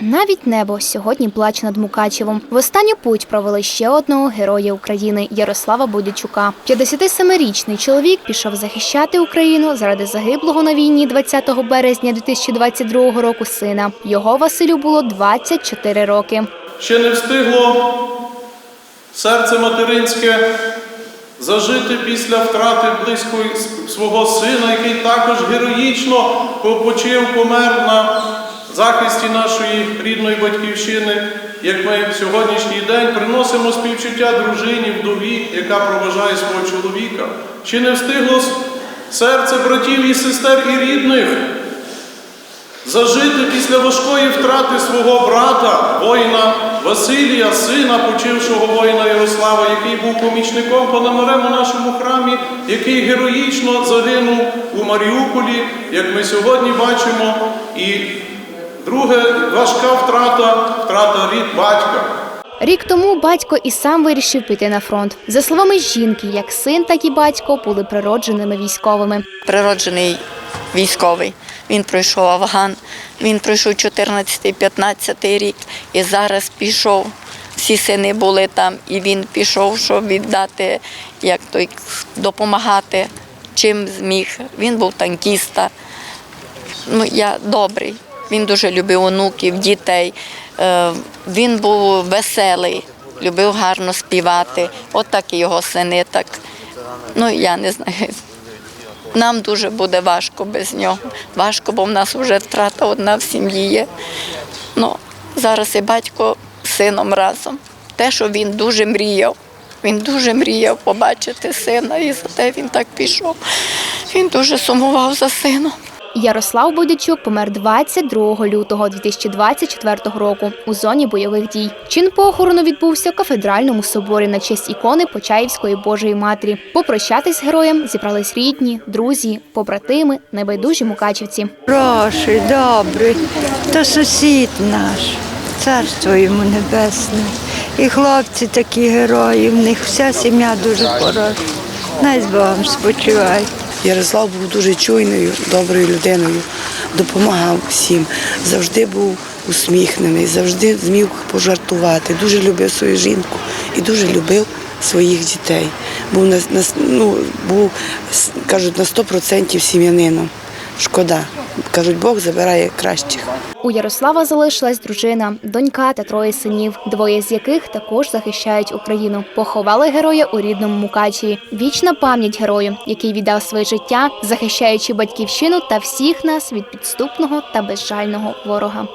Навіть небо сьогодні плаче над Мукачевом. В останню путь провели ще одного героя України Ярослава Будячука. 57-річний чоловік пішов захищати Україну заради загиблого на війні 20 березня 2022 року сина. Його Василю було 24 роки. Ще не встигло серце материнське зажити після втрати близького с- свого сина, який також героїчно почив, помер на захисті нашої рідної батьківщини. Як ми в сьогоднішній день приносимо співчуття дружині, вдові, яка проважає свого чоловіка. Ще не встигло серце братів і сестер і рідних зажити після важкої втрати свого брата, воїна Василія, сина почившого воїна Ярослава, який був помічником Пономарем у нашому храмі, який героїчно загинув у Маріуполі, як ми сьогодні бачимо. І друге важка втрата втрата рід батька. Рік тому батько і сам вирішив піти на фронт. За словами жінки, як син, так і батько були природженими військовими. природжений військовий. Він пройшов Афган, він пройшов 14-15 рік і зараз пішов. Всі сини були там, і він пішов, щоб віддати, як той допомагати, чим зміг. Він був танкіста. Ну, я добрий. Він дуже любив онуків, дітей. Е, Він був веселий, любив гарно співати. От так і його сини. Так. Ну, я не знаю. Нам дуже буде важко без нього. Важко, бо в нас вже втрата одна в сім'ї є. Ну, зараз і батько з сином разом. Те, що він дуже мріяв. Він дуже мріяв побачити сина, і за те він так пішов. Він дуже сумував за сином. Ярослав Будячук помер 22 лютого 2024 року у зоні бойових дій. Чин похорону відбувся в кафедральному соборі на честь ікони Почаївської Божої Матері. Попрощатись з героєм зібрались рідні, друзі, побратими, небайдужі мукачівці. Хороший, добрий, то сусід наш, царство йому небесне. І хлопці такі герої, в них вся сім'я дуже хороша. Най з Богом спочивай. Ярослав був дуже чуйною, доброю людиною, допомагав всім, завжди був усміхнений, завжди зміг пожартувати, дуже любив свою жінку і дуже любив своїх дітей. Був на, ну, був, кажуть, на 100% сім'янином. Шкода. Кажуть, Бог забирає кращих. У Ярослава залишилась дружина, донька та троє синів, двоє з яких також захищають Україну. Поховали героя у рідному Мукачеві. Вічна пам'ять герою, який віддав своє життя, захищаючи батьківщину та всіх нас від підступного та безжального ворога.